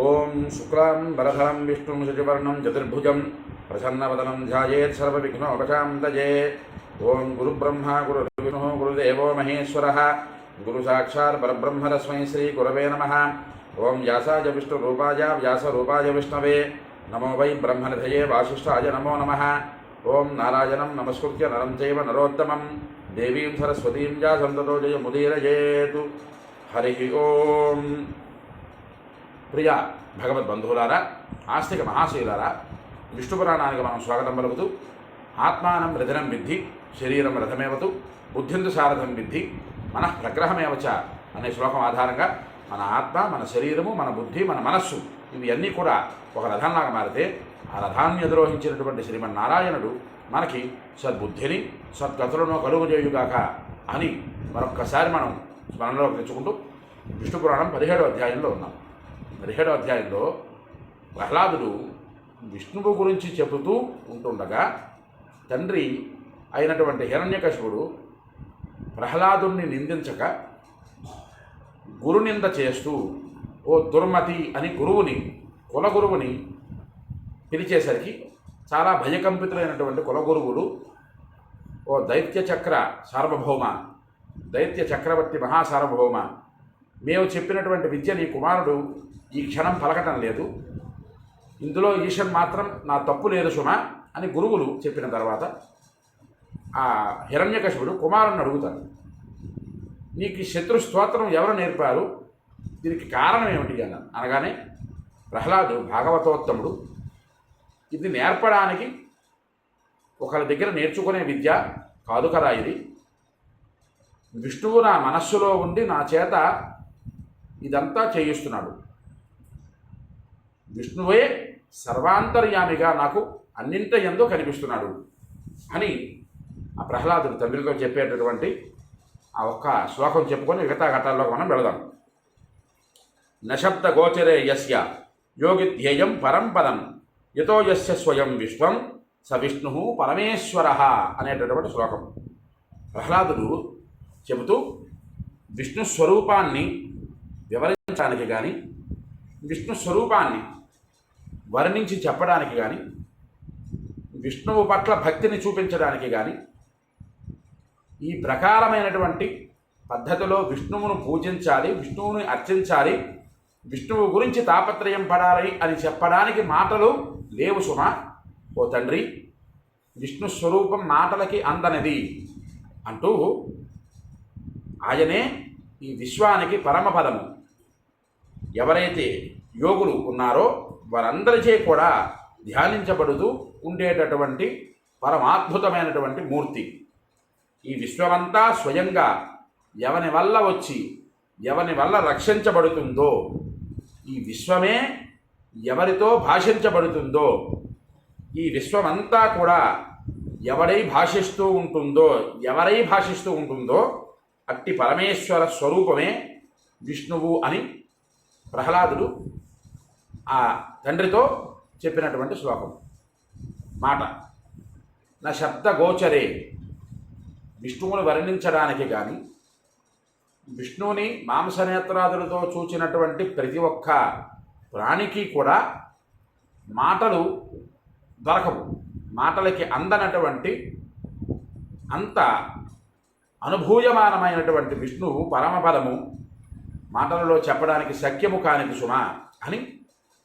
ओम शुक्लां वरधां विष्णुं शशिवर्णं चतुर्भुजं प्रसन्नवदनं ध्यायेत् सर्वविघ्नोपशान्तये ओम गुरुब्रह्मा, गुरुर्विष्णुः, गुरुदेवो महेश्वरः। गुरुसाक्षात् परब्रह्म तस्मै श्रीगुरवे नमः। ओम व्यासाय विष्णुरूपाय, व्यासरूपाय विष्णवे। नमो वै ब्रह्मनिधये वासिष्ठाय नमो नमः। ओं नारायणं नमस्कृत्य नरं चैव नरोत्तमं। देवीं सरस्वतीं व्यासं ततो जयमुदीरयेतु। हरिः ओम्। ప్రియ భగవద్ బంధువులారా ఆస్తిక మహాశీలారా విష్ణు పురాణానికి మనం స్వాగతం పలుకుతూ ఆత్మానం రథనం విద్ధి శరీరం రథమేవతు బుద్ధిందు సారథం విద్ధి మన ప్రగ్రహమేవచ అనే శ్లోకం ఆధారంగా మన ఆత్మ మన శరీరము మన బుద్ధి మన మనస్సు ఇవి అన్నీ కూడా ఒక రథంలాగా మారితే ఆ రథాన్ని అధిరోహించినటువంటి శ్రీమన్నారాయణుడు మనకి సద్బుద్ధిని సద్గతులను కలుగుజేయుగాక అని మరొక్కసారి మనం స్మరణలోకి తెచ్చుకుంటూ విష్ణు పురాణం పదిహేడో అధ్యాయంలో ఉన్నాం. పదిహేడో అధ్యాయంలో ప్రహ్లాదుడు విష్ణువు గురించి చెబుతూ ఉంటుండగా తండ్రి అయినటువంటి హిరణ్యకశిపుడు ప్రహ్లాదుణ్ణి నిందించక గురునింద చేస్తూ ఓ దుర్మతి అని గురువుని కులగురువుని పిలిచేసరికి చాలా భయకంపితులైనటువంటి కులగురువులు ఓ దైత్య చక్ర సార్వభౌమ దైత్య చక్రవర్తి మహాసార్వభౌమ మేము చెప్పినటువంటి విద్య నీ కుమారుడు ఈ క్షణం పలకటం లేదు. ఇందులో ఈశ్వర్ మాత్రం నా తప్పు లేదు సుమ అని గురువులు చెప్పిన తర్వాత ఆ హిరణ్యకశిపుడు కుమారుని అడుగుతాడు. నీకు శత్రు స్తోత్రం ఎవరు నేర్పారు? దీనికి కారణం ఏమిటి? అన్నాను అనగానే ప్రహ్లాదు భాగవతోత్తముడు. ఇది నేర్పడానికి ఒకరి దగ్గర నేర్చుకునే విద్య కాదు కదా ఇది. విష్ణువు నా మనస్సులో ఉండి నా చేత ఇదంతా చేయిస్తున్నాడు. విష్ణువే సర్వాంతర్యామిగా నాకు అన్నింట ఎందో కనిపిస్తున్నాడు అని ఆ ప్రహ్లాదుడు తండ్రితో చెప్పేటటువంటి ఆ ఒక్క శ్లోకం చెప్పుకొని మిగతా ఘటాల్లో మనం వెళదాం. నశబ్ద గోచరే యస్య యోగి ధ్యేయం పరం పదం. యతో యస్య స్వయం విశ్వం స విష్ణు పరమేశ్వర అనేటటువంటి శ్లోకం. ప్రహ్లాదుడు చెబుతూ విష్ణు స్వరూపాన్ని వివరించడానికి కానీ విష్ణు స్వరూపాన్ని వర్ణించి చెప్పడానికి కానీ విష్ణువు పట్ల భక్తిని చూపించడానికి కానీ ఈ ప్రకారమైనటువంటి పద్ధతిలో విష్ణువును పూజించాలి విష్ణువుని అర్చించాలి విష్ణువు గురించి తాపత్రయం పడాలి అని చెప్పడానికి మాటలు లేవు సుమ. ఓ తండ్రి విష్ణు స్వరూపం మాటలకి అందనిది అంటూ ఆయనే ఈ విశ్వానికి పరమపదము. ఎవరైతే యోగులు ఉన్నారో వారందరిచే కూడా ధ్యానించబడుతూ ఉండేటటువంటి పరమాద్భుతమైనటువంటి మూర్తి. ఈ విశ్వమంతా స్వయంగా ఎవని వల్ల వచ్చి ఎవని వల్ల రక్షించబడుతుందో ఈ విశ్వమే ఎవరితో భాషించబడుతుందో ఈ విశ్వమంతా కూడా ఎవడై భాషిస్తూ ఉంటుందో ఎవరై భాషిస్తూ ఉంటుందో అట్టి పరమేశ్వర స్వరూపమే విష్ణువు అని ప్రహ్లాదుడు ఆ తండ్రితో చెప్పినటువంటి శ్లోకం. మాట. నా శబ్ద గోచరే. విష్ణువును వర్ణించడానికి కానీ విష్ణువుని మాంసనేత్రాదులతో చూచినటువంటి ప్రతి ఒక్క ప్రాణికి కూడా మాటలు దొరకవు. మాటలకి అందనటువంటి అంత అనుభూయమానమైనటువంటి విష్ణువు పరమపదము మాటలలో చెప్పడానికి శక్యము కానిది సుమా అని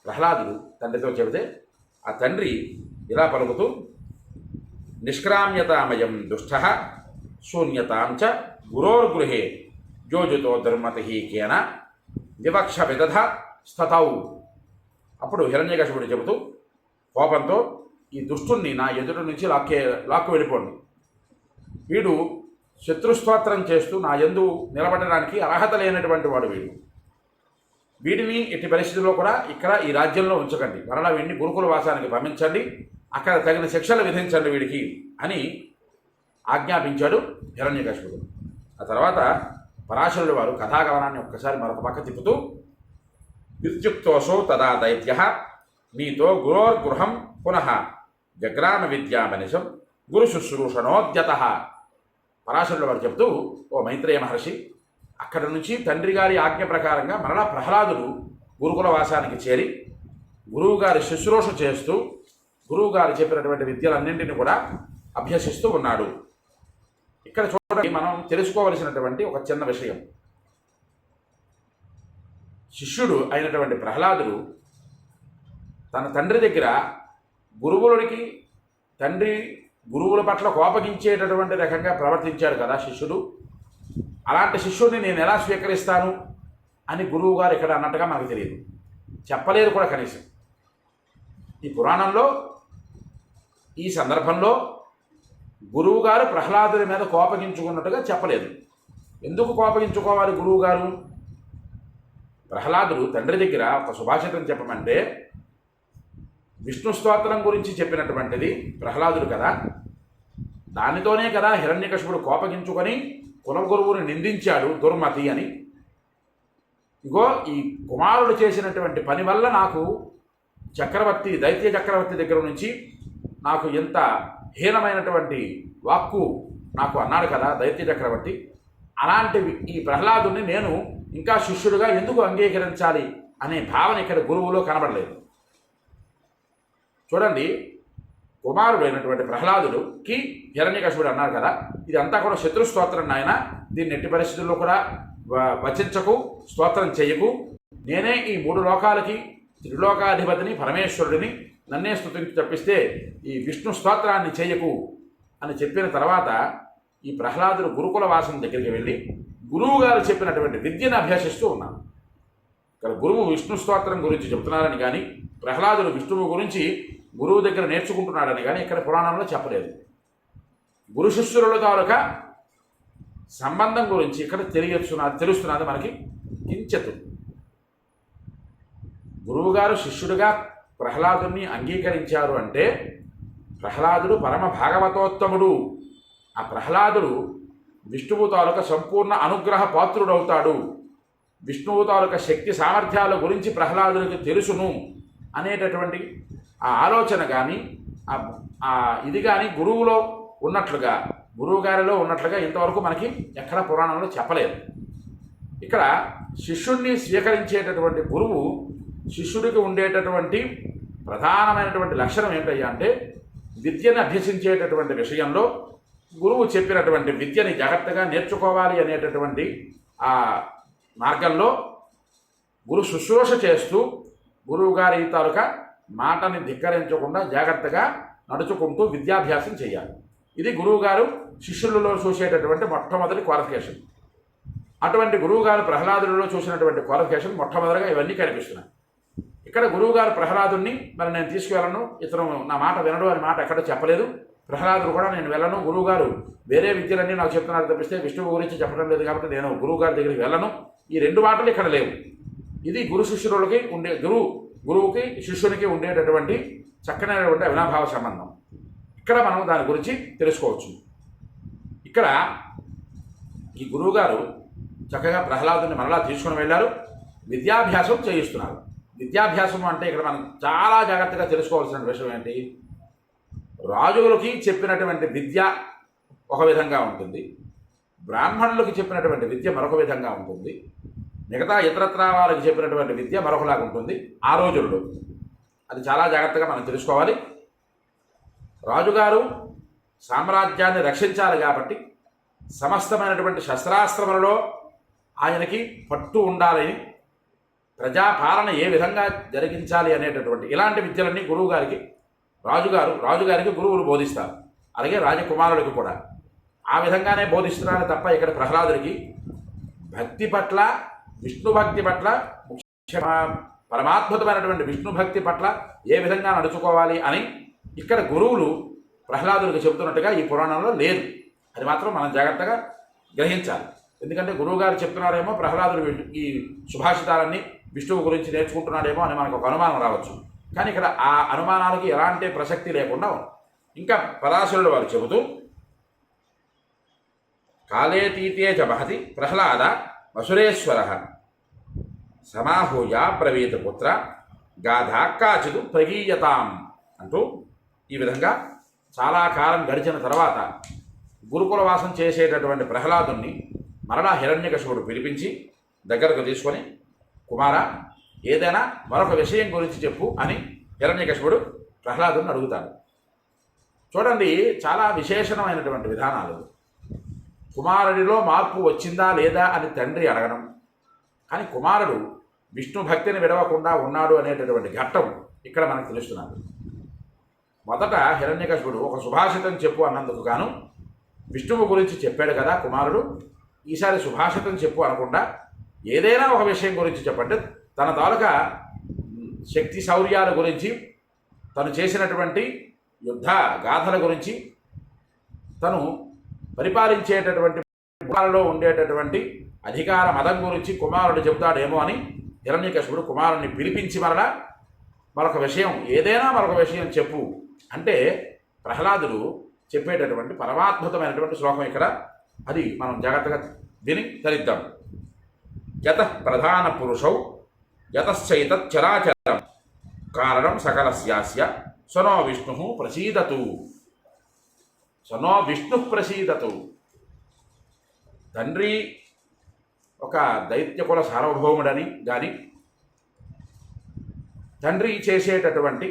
ప్రహ్లాదుడు తండ్రితో చెబితే ఆ తండ్రి ఇలా పలుకుతూ నిష్క్రామ్యతామయం దుష్ట శూన్యతాం చ గురోర్గృహే జోజుతో దుర్మతి కేన వివక్ష విదధ స్థతౌ అప్పుడు హిరణ్యకశిపుడు చెబుతూ కోపంతో ఈ దుష్టుణ్ణి నా ఎదుటి నుంచి లాక్కే లాక్కు వెళ్ళిపోండి. వీడు శత్రుస్తోత్రం చేస్తూ నా యందు నిలబడడానికి అర్హత లేనటువంటి వాడు వీడు. వీటిని ఎట్టి పరిస్థితుల్లో కూడా ఇక్కడ ఈ రాజ్యంలో ఉంచకండి. మరలా వీడిని గురుకుల వాసానికి పంపించండి. అక్కడ తగిన శిక్షలు విధించండి వీడికి అని ఆజ్ఞాపించాడు హిరణ్యకశిపుడు. ఆ తర్వాత పరాశరుడు వారు కథాగమనాన్ని ఒక్కసారి మరొక పక్క తిప్పుతూ విద్యుక్తోసో తదా దైత్య నీతో గురోర్గృహం పునః జగ్రామ విద్యామనిషం గురు శుశ్రూషణోద్యత. పరాశరుడు వారు చెబుతూ ఓ మైత్రేయ మహర్షి అక్కడి నుంచి తండ్రి గారి ఆజ్ఞ ప్రకారంగా మరలా ప్రహ్లాదుడు గురుకుల వాసానికి చేరి గురువుగారి శుశ్రూష చేస్తూ గురువుగారు చెప్పినటువంటి విద్యలన్నింటినీ కూడా అభ్యసిస్తూ ఉన్నాడు. ఇక్కడ చూడండి మనం తెలుసుకోవలసినటువంటి ఒక చిన్న విషయం. శిష్యుడు అయినటువంటి ప్రహ్లాదుడు తన తండ్రి దగ్గర గురువులకి తండ్రి గురువుల పట్ల కోపగించేటటువంటి రకంగా ప్రవర్తించాడు కదా శిష్యుడు. అలాంటి శిష్యుడిని నేను ఎలా స్వీకరిస్తాను అని గురువు గారు ఇక్కడ అన్నట్టుగా మనకు తెలియదు. చెప్పలేదు కూడా కనీసం. ఈ పురాణంలో ఈ సందర్భంలో గురువు గారు ప్రహ్లాదుడి మీద కోపగించుకున్నట్టుగా చెప్పలేదు. ఎందుకు కోపగించుకోవాలి గురువు గారు? ప్రహ్లాదుడు తండ్రి దగ్గర ఒక సుభాషితం చెప్పమంటే విష్ణు స్తోత్రం గురించి చెప్పినటువంటిది ప్రహ్లాదుడు కదా. దానితోనే కదా హిరణ్యకశుడు కోపగించుకొని కులగురువుని నిందించాడు దుర్మతి అని. ఇగో ఈ కుమారుడు చేసినటువంటి పని వల్ల నాకు చక్రవర్తి దైత్య చక్రవర్తి దగ్గర నుంచి నాకు ఎంత హీనమైనటువంటి వాక్కు నాకు అన్నాడు కదా దైత్య చక్రవర్తి. అలాంటివి ఈ ప్రహ్లాదుని నేను ఇంకా శిష్యుడిగా ఎందుకు అంగీకరించాలి అనే భావన ఇక్కడ గురువులో కనబడలేదు. చూడండి కుమారుడు అయినటువంటి ప్రహ్లాదుడుకి హిరణ్యకశుడు అన్నారు కదా ఇదంతా కూడా శత్రు స్తోత్రం నాయన. దీన్ని ఎట్టి పరిస్థితుల్లో కూడా వ- వచించకు స్తోత్రం చేయకు నేనే ఈ మూడు లోకాలకి త్రిలోకాధిపతిని పరమేశ్వరుడిని నన్నే స్థుతించి తప్పిస్తే ఈ విష్ణు స్తోత్రాన్ని చేయకు అని చెప్పిన తర్వాత ఈ ప్రహ్లాదుడు గురుకుల వాసం దగ్గరికి వెళ్ళి గురువు గారు చెప్పినటువంటి విద్యను అభ్యసిస్తూ ఉన్నాను ఇక్కడ గురువు విష్ణు స్తోత్రం గురించి చెబుతున్నారని కానీ ప్రహ్లాదుడు విష్ణువు గురించి గురువు దగ్గర నేర్చుకుంటున్నాడని కానీ ఇక్కడ పురాణంలో చెప్పలేదు. గురు శిష్యుల తాలూకా సంబంధం గురించి ఇక్కడ తెలియచున్నది తెలుస్తున్నది మనకి కించతు. గురువుగారు శిష్యుడిగా ప్రహ్లాదుని అంగీకరించారు అంటే ప్రహ్లాదుడు పరమ భాగవతోత్తముడు. ఆ ప్రహ్లాదుడు విష్ణువు తాలూక సంపూర్ణ అనుగ్రహ పాత్రుడవుతాడు. విష్ణువు తాలూక శక్తి సామర్థ్యాల గురించి ప్రహ్లాదునికి తెలుసును అనేటటువంటి ఆ ఆలోచన కానీ ఆ- ఇది కానీ గురువులో ఉన్నట్లుగా గురువు గారిలో ఉన్నట్లుగా ఇంతవరకు మనకి ఎక్కడ పురాణంలో చెప్పలేదు. ఇక్కడ శిష్యుణ్ణి స్వీకరించేటటువంటి గురువు శిష్యుడికి ఉండేటటువంటి ప్రధానమైనటువంటి లక్షణం ఏంటయ్యా అంటే విద్యను అభ్యసించేటటువంటి విషయంలో గురువు చెప్పినటువంటి విద్యని జాగ్రత్తగా నేర్చుకోవాలి అనేటటువంటి ఆ మార్గంలో గురు శుశ్రూష చేస్తూ గురువుగారి తాలూకా మాటని ధిక్కరించకుండా జాగ్రత్తగా నడుచుకుంటూ విద్యాభ్యాసం చేయాలి. ఇది గురువుగారు శిష్యులలో చూసేటటువంటి మొట్టమొదటి క్వాలిఫికేషన్ అటువంటి గురువుగారు ప్రహ్లాదులలో చూసినటువంటి క్వాలిఫికేషన్ మొట్టమొదటిగా ఇవన్నీ కనిపిస్తున్నాయి. ఇక్కడ గురువుగారు ప్రహ్లాదుని మరి నేను తీసుకువెళ్ళను ఇతను నా మాట వినడు అని మాట ఎక్కడ చెప్పలేదు. ప్రహ్లాదుడు కూడా నేను వెళ్ళను గురువుగారు వేరే విద్యలన్నీ నాకు చెప్తున్నారు తప్పిస్తే విష్ణువు గురించి చెప్పడం లేదు కాబట్టి నేను గురువుగారి దగ్గరికి వెళ్ళను. ఈ రెండు మాటలు ఇక్కడ లేవు. ఇది గురు శిష్యులకి ఉండే గురువు గురువుకి శిష్యునికి ఉండేటటువంటి చక్కనైనటువంటి అవినాభావ సంబంధం. ఇక్కడ మనం దాని గురించి తెలుసుకోవచ్చు. ఇక్కడ ఈ గురువుగారు చక్కగా ప్రహ్లాదుని మరలా తీసుకుని వెళ్ళారు. విద్యాభ్యాసం చేయిస్తున్నారు. విద్యాభ్యాసం అంటే ఇక్కడ మనం చాలా జాగ్రత్తగా తెలుసుకోవాల్సిన విషయం ఏంటి? రాజులకి చెప్పినటువంటి విద్య ఒక విధంగా ఉంటుంది. బ్రాహ్మణులకి చెప్పినటువంటి విద్య మరొక విధంగా ఉంటుంది. మిగతా ఇతరత్ర వాళ్ళకి చెప్పినటువంటి విద్య మరొకలాగా ఉంటుంది. ఆ రోజుల్లో అది చాలా జాగ్రత్తగా మనం తెలుసుకోవాలి. రాజుగారు సామ్రాజ్యాన్ని రక్షించాలి కాబట్టి సమస్తమైనటువంటి శస్త్రాస్త్రములలో ఆయనకి పట్టు ఉండాలని ప్రజాపాలన ఏ విధంగా జరిగించాలి అనేటటువంటి ఇలాంటి విద్యలన్నీ గురువు గారికి రాజుగారు రాజుగారికి గురువులు బోధిస్తారు. అలాగే రాజకుమారుడికి కూడా. ఆ విధంగానే బోధిస్తున్నారని తప్ప ఇక్కడ ప్రహ్లాదుడికి భక్తి పట్ల విష్ణు భక్తి పట్ల పరమాద్భుతమైనటువంటి విష్ణు భక్తి పట్ల ఏ విధంగా నడుచుకోవాలి అని ఇక్కడ గురువులు ప్రహ్లాదులకు చెబుతున్నట్టుగా ఈ పురాణంలో లేదు. అది మాత్రం మనం జాగ్రత్తగా గ్రహించాలి. ఎందుకంటే గురువుగారు చెప్తున్నారేమో ప్రహ్లాదుడు ఈ సుభాషితాలన్నీ విష్ణువు గురించి నేర్చుకుంటున్నాడేమో అని మనకు ఒక అనుమానం రావచ్చు. కానీ ఇక్కడ ఆ అనుమానాలకి ఎలాంటి ప్రసక్తి లేకుండా ఉంది. ఇంకా పరాశరుడు వారు చెబుతూ కాలేతీతే చ మహతి ప్రహ్లాద వసురేశ్వర సమాహూయ ప్రవీతపుత్ర గాథ కాచిదు ప్రగీయతాం అంటూ ఈ విధంగా చాలా కాలం గడిచిన తర్వాత గురుకుల వాసం చేసేటటువంటి ప్రహ్లాదుని మరలా హిరణ్యకశివుడు పిలిపించి దగ్గరకు తీసుకొని కుమార ఏదైనా మరొక విషయం గురించి చెప్పు అని హిరణ్యకశిపుడు ప్రహ్లాదుని అడుగుతాడు. చూడండి చాలా విశేషమైనటువంటి విధానాలు. కుమారుడిలో మార్పు వచ్చిందా లేదా అని తండ్రి అడగడం. కానీ కుమారుడు విష్ణు భక్తిని విడవకుండా ఉన్నాడు అనేటటువంటి ఘట్టం ఇక్కడ మనకు తెలుస్తున్నది. మొదట హిరణ్యకశుడు ఒక సుభాషితం చెప్పు అన్నందుకు గాను విష్ణువు గురించి చెప్పాడు కదా కుమారుడు. ఈసారి సుభాషితం చెప్పు అనకుండా ఏదైనా ఒక విషయం గురించి చెప్పండి. తన తాలూకా శక్తి శౌర్యాల గురించి తను చేసినటువంటి యుద్ధ గాథల గురించి తను పరిపాలించేటటువంటి కుమారులో ఉండేటటువంటి అధికార మదం గురించి కుమారుడు చెబుతాడేమో అని హిరణ్యకశుడు కుమారుణ్ణి పిలిపించి మరలా మరొక విషయం ఏదైనా మరొక విషయం చెప్పు అంటే ప్రహ్లాదుడు చెప్పేటటువంటి పరమాద్భుతమైనటువంటి శ్లోకం ఇక్కడ. అది మనం జాగ్రత్తగా దీని తరిద్దాం యత ప్రధాన పురుషౌ యతశ్చైత చరాచరం. కారణం సకలస్యాస్య స్వనో విష్ణు ప్రసీదతు. స్వనో విష్ణు ప్రసీదతు. తండ్రి ఒక దైత్యకుల సార్వభౌముడని కానీ తండ్రి చేసేటటువంటి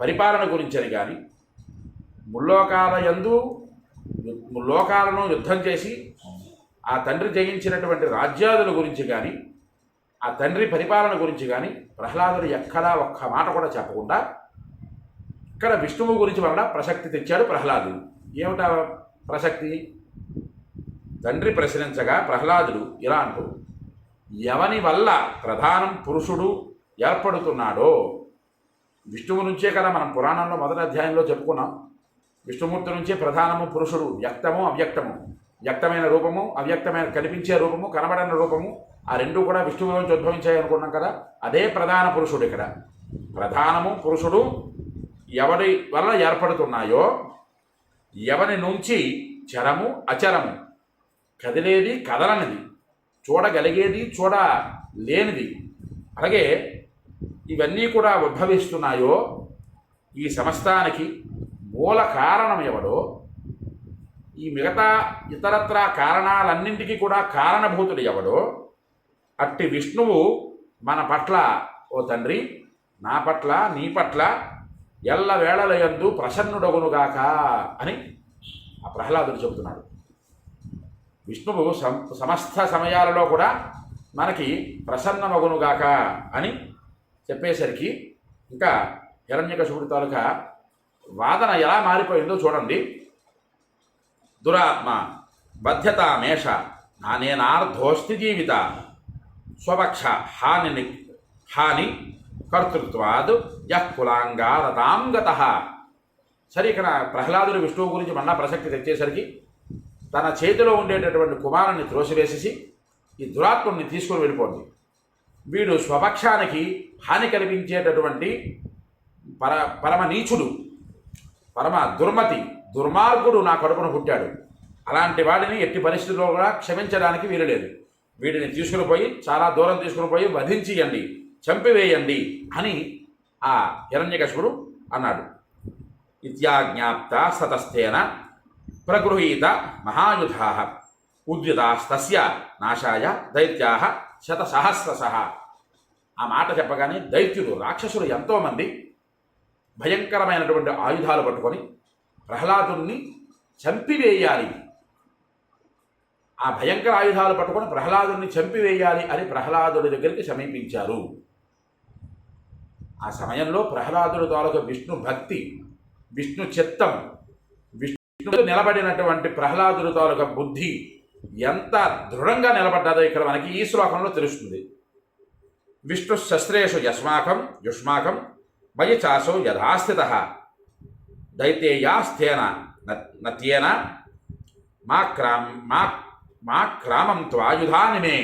పరిపాలన గురించని కానీ ముల్లోకాల యందు ముల్లోకాలను యుద్ధం చేసి ఆ తండ్రి జయించినటువంటి రాజ్యాదుల గురించి కానీ ఆ తండ్రి పరిపాలన గురించి కానీ ప్రహ్లాదుడు ఎక్కడా ఒక్క మాట కూడా చెప్పకుండా ఇక్కడ విష్ణువు గురించి మరణ ప్రసక్తి తెచ్చాడు ప్రహ్లాదుడు. ఏమిటా ప్రసక్తి? తండ్రి ప్రశ్నించగా ప్రహ్లాదుడు ఇలా అంటూ ఎవని వల్ల ప్రధానం పురుషుడు ఏర్పడుతున్నాడో? విష్ణువు నుంచే కదా మనం పురాణంలో మొదటి అధ్యాయంలో చెప్పుకున్నాం. విష్ణుమూర్తి నుంచే ప్రధానము పురుషుడు వ్యక్తము అవ్యక్తము. వ్యక్తమైన రూపము అవ్యక్తమైన కనిపించే రూపము కనబడని రూపము ఆ రెండు కూడా విష్ణువు నుంచి ఉద్భవించాయి అనుకున్నాం కదా. అదే ప్రధాన పురుషుడు ఇక్కడ. ప్రధానము పురుషుడు ఎవరి వల్ల ఏర్పడుతున్నాయో ఎవరి నుంచి చరము అచరము? కదిలేది కదలనిది. చూడగలిగేది చూడ లేనిది అలాగే ఇవన్నీ కూడా ఉద్భవిస్తున్నాయో ఈ సమస్తానికి మూల కారణం ఎవడో ఈ మిగతా ఇతరత్ర కారణాలన్నింటికీ కూడా కారణభూతుడు ఎవడో అట్టి విష్ణువు మన పట్ల ఓ తండ్రి నా పట్ల నీ పట్ల ఎల్ల వేళలయందు ప్రసన్నుడగునుగాక అని ఆ ప్రహ్లాదుడు చెబుతున్నాడు. విష్ణువు సం సమస్త సమయాలలో కూడా మనకి ప్రసన్నమగునుగాక అని చెప్పేసరికి ఇంకా హిరణ్యకశిపుడి తాలూకా వాదన ఎలా మారిపోయిందో చూడండి. దురాత్మ బధ్యతామేష నానేనార్ధోస్తి జీవిత స్వపక్ష హాని హాని కర్తృత్వాద్ యః గత. సరే ఇక్కడ ప్రహ్లాదుడు విష్ణువు గురించి మళ్ళా ప్రసక్తి తెచ్చేసరికి తన చేతిలో ఉండేటటువంటి కుమారుణ్ణి త్రోసివేసేసి ఈ దురాత్ముడిని తీసుకుని వెళ్ళిపోండి. వీడు స్వపక్షానికి హాని కలిగించేటటువంటి పర పరమ నీచుడు పరమ దుర్మతి దుర్మార్గుడు నా కడుపున పుట్టాడు. అలాంటి వాడిని ఎట్టి పరిస్థితుల్లో కూడా క్షమించడానికి వీలులేదు వీడిని తీసుకుని పోయి చాలా దూరం తీసుకుని పోయి వధించియండి. చంపివేయండి అని ఆ హిరణ్యకశుడు అన్నాడు. ఇత్యాజ్ఞాప్త సతస్థేన ప్రగృహీత మహాయుధా ఉద్యుతాస్తస్య నాశాయ దైత్యా శతసహస్రశ. ఆ మాట చెప్పగానే దైత్యులు రాక్షసులు ఎంతోమంది భయంకరమైనటువంటి ఆయుధాలు పట్టుకొని ప్రహ్లాదుని చంపివేయాలి. ఆ భయంకర ఆయుధాలు పట్టుకొని ప్రహ్లాదుని చంపివేయాలి అని ప్రహ్లాదుడి దగ్గరికి సమీపించారు. ఆ సమయంలో ప్రహ్లాదుడు తాలూకు విష్ణు భక్తి విష్ణు చిత్తం విష్ణు నిలబడినటువంటి ప్రహ్లాదుడు తాలూక బుద్ధి ఎంత దృఢంగా నిలబడ్డాదో ఇక్కడ మనకి ఈ శ్లోకంలో తెలుస్తుంది. విష్ణు శస్త్రేషు యస్మాకం యుష్మాకం వయచాసో యథాస్థిత దైతేయాస్థేన నత్యేన మా క్రామ్ మా మా క్రామం త్వాయుధాని మే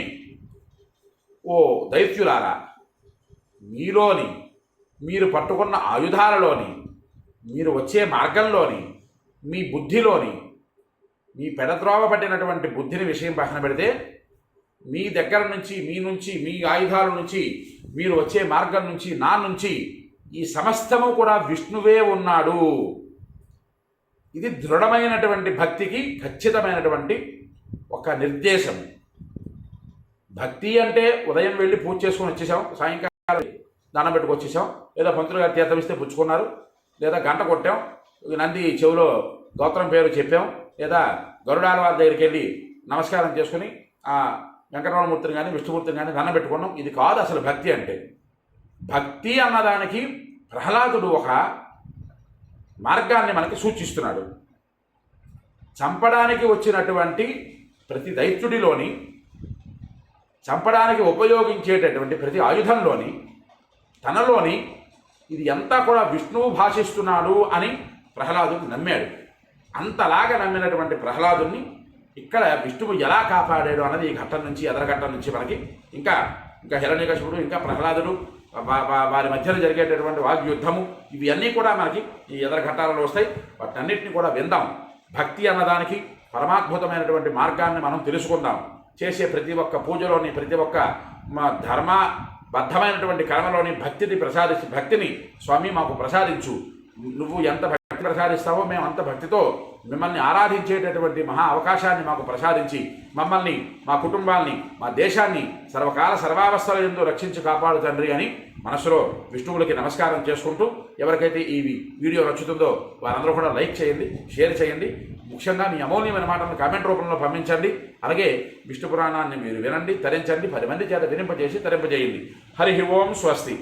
ఓ దైత్యులారా మీలోని మీరు పట్టుకున్న ఆయుధాలలోని మీరు వచ్చే మార్గంలోని మీ బుద్ధిలోని మీ పెడద్రోవ పట్టినటువంటి బుద్ధిని విషయం పక్కన పెడితే మీ దగ్గర నుంచి మీ నుంచి మీ ఆయుధాల నుంచి మీరు వచ్చే మార్గం నుంచి నా నుంచి ఈ సమస్తము కూడా విష్ణువే ఉన్నాడు. ఇది దృఢమైనటువంటి భక్తికి ఖచ్చితమైనటువంటి ఒక నిర్దేశం. భక్తి అంటే ఉదయం వెళ్ళి పూజ చేసుకొని వచ్చేసాం సాయంకాలం దండం పెట్టుకు వచ్చేసాం. లేదా పంతులు గారు తీర్థం ఇస్తే పుచ్చుకున్నారు. లేదా గంట కొట్టాం. నంది చెవిలో గోత్రం పేరు చెప్పాం. లేదా గరుడాల వారి దగ్గరికి వెళ్ళి నమస్కారం చేసుకుని ఆ వెంకటరమణమూర్తిని కానీ విష్ణుమూర్తిని కానీ దండం పెట్టుకున్నాం. ఇది కాదు అసలు భక్తి అంటే. భక్తి అన్నదానికి ప్రహ్లాదుడు ఒక మార్గాన్ని మనకి సూచిస్తున్నాడు. చంపడానికి వచ్చినటువంటి ప్రతి దైత్యుడిలోని చంపడానికి ఉపయోగించేటటువంటి ప్రతి ఆయుధంలోని తనలోని ఇది అంతా కూడా విష్ణువు భాషిస్తున్నాడు అని ప్రహ్లాదుడు నమ్మాడు. అంతలాగా నమ్మినటువంటి ప్రహ్లాదుని ఇక్కడ విష్ణువు ఎలా కాపాడాడు అన్నది ఈ ఘట్టం నుంచి ఎదరఘట్టం నుంచి మనకి ఇంకా ఇంకా హిరణ్యకశిపుడు ఇంకా ప్రహ్లాదుడు వారి మధ్యలో జరిగేటటువంటి వాగ్యుద్ధము ఇవి అన్నీ కూడా మనకి ఈ ఎదర ఘట్టాలలో వస్తాయి. వాటన్నిటిని కూడా విందాం. భక్తి అన్నదానికి పరమాద్భుతమైనటువంటి మార్గాన్ని మనం తెలుసుకుందాం. చేసే ప్రతి ఒక్క పూజలోని ప్రతి ఒక్క ధర్మ బద్ధమైనటువంటి కర్మలోని భక్తిని ప్రసాదించి భక్తిని స్వామి మాకు ప్రసాదించు. నువ్వు ఎంత ప్రసాదిస్తావో మేము అంత భక్తితో మిమ్మల్ని ఆరాధించేటటువంటి మహా అవకాశాన్ని మాకు ప్రసాదించి మమ్మల్ని మా కుటుంబాల్ని మా దేశాన్ని సర్వకాల సర్వావస్థల ఎందు రక్షించి కాపాడు తండ్రి అని మనసులో విష్ణువులకి నమస్కారం చేసుకుంటూ ఎవరికైతే ఈ వీడియో నచ్చుతుందో వారందరూ కూడా లైక్ చేయండి షేర్ చేయండి. ముఖ్యంగా మీ అమూల్యమైన మాటలను కామెంట్ రూపంలో పంపించండి. అలాగే విష్ణు పురాణాన్ని మీరు వినండి తరించండి పది మంది చేత వినింపజేసి తరింపజేయండి. హరి ఓం స్వస్తి.